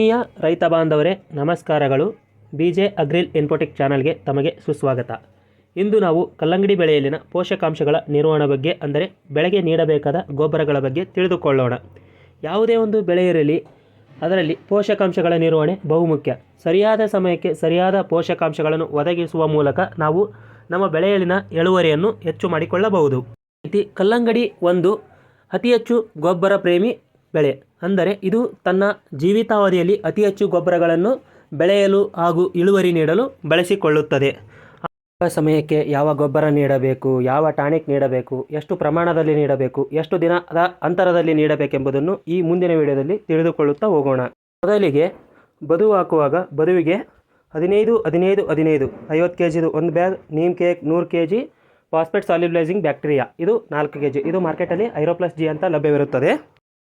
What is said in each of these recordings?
ಆತ್ಮೀಯ ರೈತ ಬಾಂಧವರೇ, ನಮಸ್ಕಾರಗಳು. ಬಿ ಜೆ ಅಗ್ರಿಲ್ ಇನ್ಫೋಟೆಕ್ ಚಾನಲ್ಗೆ ತಮಗೆ ಸುಸ್ವಾಗತ. ಇಂದು ನಾವು ಕಲ್ಲಂಗಡಿ ಬೆಳೆಯಲ್ಲಿನ ಪೋಷಕಾಂಶಗಳ ನಿರ್ವಹಣೆ ಬಗ್ಗೆ, ಅಂದರೆ ಬೆಳೆಗೆ ನೀಡಬೇಕಾದ ಗೊಬ್ಬರಗಳ ಬಗ್ಗೆ ತಿಳಿದುಕೊಳ್ಳೋಣ. ಯಾವುದೇ ಒಂದು ಬೆಳೆ ಇರಲಿ, ಅದರಲ್ಲಿ ಪೋಷಕಾಂಶಗಳ ನಿರ್ವಹಣೆ ಬಹುಮುಖ್ಯ. ಸರಿಯಾದ ಸಮಯಕ್ಕೆ ಸರಿಯಾದ ಪೋಷಕಾಂಶಗಳನ್ನು ಒದಗಿಸುವ ಮೂಲಕ ನಾವು ನಮ್ಮ ಬೆಳೆಯಲ್ಲಿನ ಇಳುವರಿಯನ್ನು ಹೆಚ್ಚು ಮಾಡಿಕೊಳ್ಳಬಹುದು. ರೀತಿ ಕಲ್ಲಂಗಡಿ ಒಂದು ಅತಿ ಹೆಚ್ಚು ಗೊಬ್ಬರ ಪ್ರೇಮಿ ಬೆಳೆ. ಅಂದರೆ ಇದು ತನ್ನ ಜೀವಿತಾವಧಿಯಲ್ಲಿ ಅತಿ ಹೆಚ್ಚು ಗೊಬ್ಬರಗಳನ್ನು ಬೆಳೆಯಲು ಹಾಗೂ ಇಳುವರಿ ನೀಡಲು ಬಳಸಿಕೊಳ್ಳುತ್ತದೆ. ಆ ಸಮಯಕ್ಕೆ ಯಾವ ಗೊಬ್ಬರ ನೀಡಬೇಕು, ಯಾವ ಟಾನಿಕ್ ನೀಡಬೇಕು, ಎಷ್ಟು ಪ್ರಮಾಣದಲ್ಲಿ ನೀಡಬೇಕು, ಎಷ್ಟು ದಿನದ ಅಂತರದಲ್ಲಿ ನೀಡಬೇಕೆಂಬುದನ್ನು ಈ ಮುಂದಿನ ವಿಡಿಯೋದಲ್ಲಿ ತಿಳಿದುಕೊಳ್ಳುತ್ತಾ ಹೋಗೋಣ. ಮೊದಲಿಗೆ ಬದು ಹಾಕುವಾಗ ಬದುವಿಗೆ ಹದಿನೈದು ಹದಿನೈದು ಹದಿನೈದು, ಐವತ್ತು ಕೆ ಜಿದು ಒಂದು ಬ್ಯಾಗ್ ನೀಮ್ ಕೇಕ್ ನೂರು K G phosphate solubilizing bacteria ಇದು ನಾಲ್ಕು ಕೆ ಜಿ ಇದು ಮಾರ್ಕೆಟಲ್ಲಿ ಐರೋಪ್ಲಸ್ ಜಿ ಅಂತ ಲಭ್ಯವಿರುತ್ತದೆ.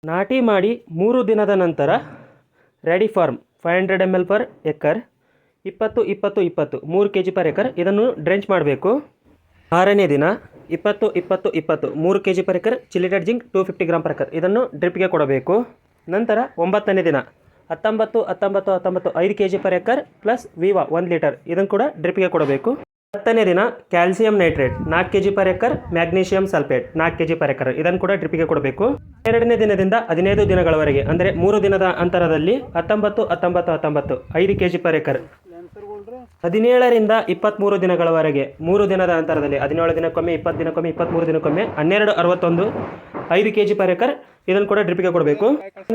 ನಾಟಿ ಮಾಡಿ ಮೂರು ದಿನದ ನಂತರ ready form five hundred M L per acre, ಇಪ್ಪತ್ತು ಇಪ್ಪತ್ತು ಇಪ್ಪತ್ತು, ಮೂರು ಕೆ ಜಿ ಪರ್ ಎಕರ್ ಇದನ್ನು ಡ್ರೆಂಚ್ ಮಾಡಬೇಕು. ಆರನೇ ದಿನ, ಇಪ್ಪತ್ತು ಇಪ್ಪತ್ತು ಇಪ್ಪತ್ತು, ಮೂರು K G per acre chelated zinc two fifty gram per acre ಇದನ್ನು ಡ್ರಿಪ್ಗೆ ಕೊಡಬೇಕು. ನಂತರ ಒಂಬತ್ತನೇ ದಿನ, ಹತ್ತೊಂಬತ್ತು ಹತ್ತೊಂಬತ್ತು ಹತ್ತೊಂಬತ್ತು, ಐದು K G per acre plus Viva ಒಂದು ಲೀಟರ್ ಇದನ್ನು ಕೂಡ ಡ್ರಿಪ್ಗೆ ಕೊಡಬೇಕು. ಹತ್ತನೇ ದಿನ ಕ್ಯಾಲ್ಸಿಯಂ ನೈಟ್ರೇಟ್, ನಾಲ್ಕು KG per acre magnesium sulphate, ನಾಲ್ಕು ಕೆಜಿ ಪರ್ ಎಕರ್. ಇದನ್ನು ಕೂಡ ಡ್ರಿಪ್ಗೆ ಕೊಡಬೇಕು. ಎರಡನೇ ದಿನದಿಂದ ಹದಿನೈದು ದಿನಗಳವರೆಗೆ, ಅಂದರೆ ಮೂರು ದಿನದ ಅಂತರದಲ್ಲಿ ಹತ್ತೊಂಬತ್ತು ಹತ್ತೊಂಬತ್ತು ಹತ್ತೊಂಬತ್ತು, ಐದು ಕೆ ಜಿ ಪರ್ ಎಕರ್. ಹದಿನೇಳರಿಂದ ಇಪ್ಪತ್ತ್ಮೂರು ದಿನಗಳವರೆಗೆ, ಮೂರು ದಿನದ ಅಂತರದಲ್ಲಿ, ಹದಿನೇಳು ದಿನಕ್ಕೊಮ್ಮೆ, ಇಪ್ಪತ್ತು ದಿನಕ್ಕೊಮ್ಮೆ ಇಪ್ಪತ್ತ್ಮೂರು ದಿನಕ್ಕೊಮ್ಮೆ, ಹನ್ನೆರಡು, ಅರವತ್ತೊಂದು, ಐದು ಕೆ ಜಿ ಪರ್ ಎಕರ್ ಇದನ್ನು ಕೂಡ ಡ್ರಿಪ್ಗೆ ಕೊಡಬೇಕು.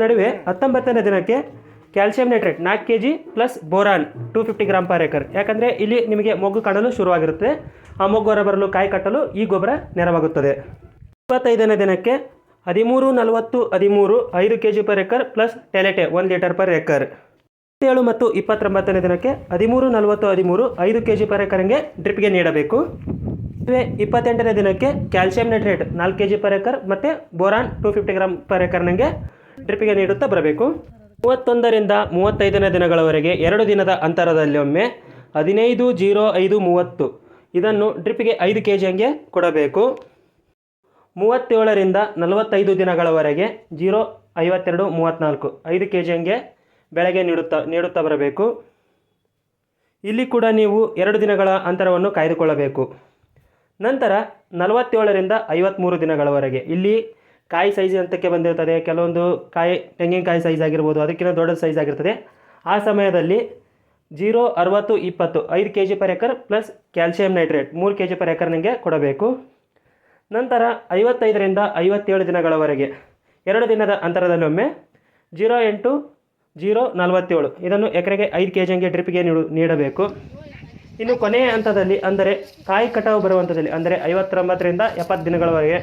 ನಡುವೆ ಹತ್ತೊಂಬತ್ತನೇ ದಿನಕ್ಕೆ ಕ್ಯಾಲ್ಸಿಯಂ ನೈಟ್ರೇಟ್ ನಾಲ್ಕು K G plus boron two fifty gram per acre ಯಾಕಂದರೆ ಇಲ್ಲಿ ನಿಮಗೆ ಮೊಗ್ಗು ಕಾಣಲು ಶುರುವಾಗಿರುತ್ತೆ. ಆ ಮೊಗ್ಗು ಹೊರ ಬರಲು ಕಾಯಿ ಕಟ್ಟಲು ಈ ಗೊಬ್ಬರ ನೆರವಾಗುತ್ತದೆ. ಇಪ್ಪತ್ತೈದನೇ ದಿನಕ್ಕೆ ಹದಿಮೂರು ನಲವತ್ತು ಹದಿಮೂರು ಐದು K G per acre plus ಟೆಲೆಟೆ ಒಂದು ಲೀಟರ್ ಪರ್ ಎಕರ್. ಇಪ್ಪತ್ತೇಳು ಮತ್ತು ಇಪ್ಪತ್ತೊಂಬತ್ತನೇ ದಿನಕ್ಕೆ ಹದಿಮೂರು ನಲವತ್ತು ಹದಿಮೂರು ಐದು ಕೆ ಜಿ ಪರ್ ಎಕರ್ಗೆ ಡ್ರಿಪ್ಗೆ ನೀಡಬೇಕು. ಇದುವೇ ಇಪ್ಪತ್ತೆಂಟನೇ ದಿನಕ್ಕೆ ಕ್ಯಾಲ್ಸಿಯಂ ನೈಟ್ರೇಟ್ ನಾಲ್ಕು ಕೆ ಜಿ ಪರ್ ಎಕರ್ ಮತ್ತು boron two fifty gram per ಎಕರ್ನಂಗೆ ಡ್ರಿಪ್ಗೆ ನೀಡುತ್ತಾ ಬರಬೇಕು. ಮೂವತ್ತೊಂದರಿಂದ ಮೂವತ್ತೈದನೇ ದಿನಗಳವರೆಗೆ ಎರಡು ದಿನದ ಅಂತರದಲ್ಲಿ ಒಮ್ಮೆ ಹದಿನೈದು ಜೀರೋ ಐದು ಮೂವತ್ತು. ಇದನ್ನು ಡ್ರಿಪ್ಗೆ ಐದು ಕೆ ಜಿ ಹಂಗೆ ಕೊಡಬೇಕು. ಮೂವತ್ತೇಳರಿಂದ ನಲವತ್ತೈದು ದಿನಗಳವರೆಗೆ ಜೀರೋ ಐವತ್ತೆರಡು ಮೂವತ್ತ್ನಾಲ್ಕು ಐದು ಕೆ ಜಿ ಹಂಗೆ ಬೆಳಗ್ಗೆ ನೀಡುತ್ತಾ ನೀಡುತ್ತಾ ಬರಬೇಕು. ಇಲ್ಲಿ ಕೂಡ ನೀವು ಎರಡು ದಿನಗಳ ಅಂತರವನ್ನು ಕಾಯ್ದುಕೊಳ್ಳಬೇಕು. ನಂತರ ನಲವತ್ತೇಳರಿಂದ ಐವತ್ತ್ಮೂರು ದಿನಗಳವರೆಗೆ ಇಲ್ಲಿ ಕಾಯಿ ಸೈಜ್ ಹಂತಕ್ಕೆ ಬಂದಿರ್ತದೆ ಕೆಲವೊಂದು ಕಾಯಿ, ತೆಂಗಿನಕಾಯಿ ಸೈಜ್ ಆಗಿರ್ಬೋದು, ಅದಕ್ಕಿಂತ ದೊಡ್ಡ ಸೈಜ್ ಆಗಿರ್ತದೆ. ಆ ಸಮಯದಲ್ಲಿ ಜೀರೋ, ಅರವತ್ತು, ಇಪ್ಪತ್ತು, ಐದು K G per acre plus calcium nitrate ಮೂರು ಕೆ ಜಿ ಪರ್ ಎಕರ್ ನನಗೆ ಕೊಡಬೇಕು. ನಂತರ ಐವತ್ತೈದರಿಂದ ಐವತ್ತೇಳು ದಿನಗಳವರೆಗೆ, ಎರಡು ದಿನದ ಅಂತರದಲ್ಲಿ ಒಮ್ಮೆ ಜೀರೋ ಎಂಟು, ಜೀರೋ ನಲವತ್ತೇಳು, ಇದನ್ನು ಎಕರೆಗೆ ಐದು ಕೆ ಜಿಂಗೆ ಡ್ರಿಪ್ಗೆ ನೀಡು, ನೀಡಬೇಕು. ಇನ್ನು ಕೊನೆಯ ಹಂತದಲ್ಲಿ, ಅಂದರೆ ಕಾಯಿ ಕಟಾವು ಬರುವ ಹಂತದಲ್ಲಿ ಅಂದರೆ ಐವತ್ತೊಂಬತ್ತರಿಂದ ಎಪ್ಪತ್ತು ದಿನಗಳವರೆಗೆ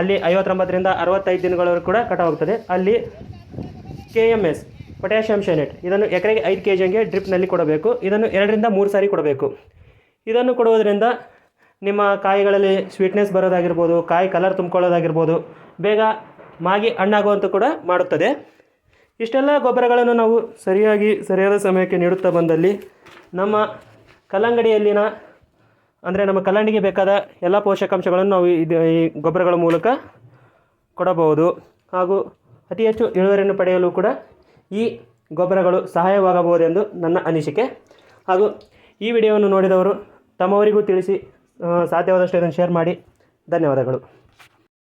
ಅಲ್ಲಿ ಐವತ್ತೊಂಬತ್ತರಿಂದ ಅರವತ್ತೈದು ದಿನಗಳವರೆಗೂ ಕೂಡ ಕಟಾವಾಗ್ತದೆ. ಅಲ್ಲಿ K M S potassium schoenite ಇದನ್ನು ಎಕರೆಗೆ ಐದು ಕೆ ಜಿಂಗೆ ಡ್ರಿಪ್ನಲ್ಲಿ ಕೊಡಬೇಕು. ಇದನ್ನು ಎರಡರಿಂದ ಮೂರು ಸಾರಿ ಕೊಡಬೇಕು. ಇದನ್ನು ಕೊಡುವುದರಿಂದ ನಿಮ್ಮ ಕಾಯಿಗಳಲ್ಲಿ ಸ್ವೀಟ್ನೆಸ್ ಬರೋದಾಗಿರ್ಬೋದು, ಕಾಯಿ ಕಲರ್ ತುಂಬಿಕೊಳ್ಳೋದಾಗಿರ್ಬೋದು, ಬೇಗ ಮಾಗಿ ಹಣ್ಣಾಗುವಂತ ಕೂಡ ಮಾಡುತ್ತದೆ. ಇಷ್ಟೆಲ್ಲ ಗೊಬ್ಬರಗಳನ್ನು ನಾವು ಸರಿಯಾಗಿ, ಸರಿಯಾದ ಸಮಯಕ್ಕೆ ನೀಡುತ್ತಾ ಬಂದಲ್ಲಿ ನಮ್ಮ ಕಲ್ಲಂಗಡಿಯಲ್ಲಿನ ಅಂದರೆ ನಮ್ಮ ಕಲ್ಲಂಗಡಿಗೆ ಬೇಕಾದ ಎಲ್ಲ ಪೋಷಕಾಂಶಗಳನ್ನು ನಾವು ಇದು ಈ ಗೊಬ್ಬರಗಳ ಮೂಲಕ ಕೊಡಬಹುದು. ಹಾಗೂ ಅತಿ ಹೆಚ್ಚು ಇಳುವರಿಯನ್ನು ಪಡೆಯಲು ಕೂಡ ಈ ಗೊಬ್ಬರಗಳು ಸಹಾಯವಾಗಬಹುದೆಂದು ನನ್ನ ಅನಿಸಿಕೆ. ಹಾಗೂ ಈ ವಿಡಿಯೋವನ್ನು ನೋಡಿದವರು ತಮ್ಮವರಿಗೂ ತಿಳಿಸಿ ಸಾಧ್ಯವಾದಷ್ಟು ಇದನ್ನು ಶೇರ್ ಮಾಡಿ. ಧನ್ಯವಾದಗಳು.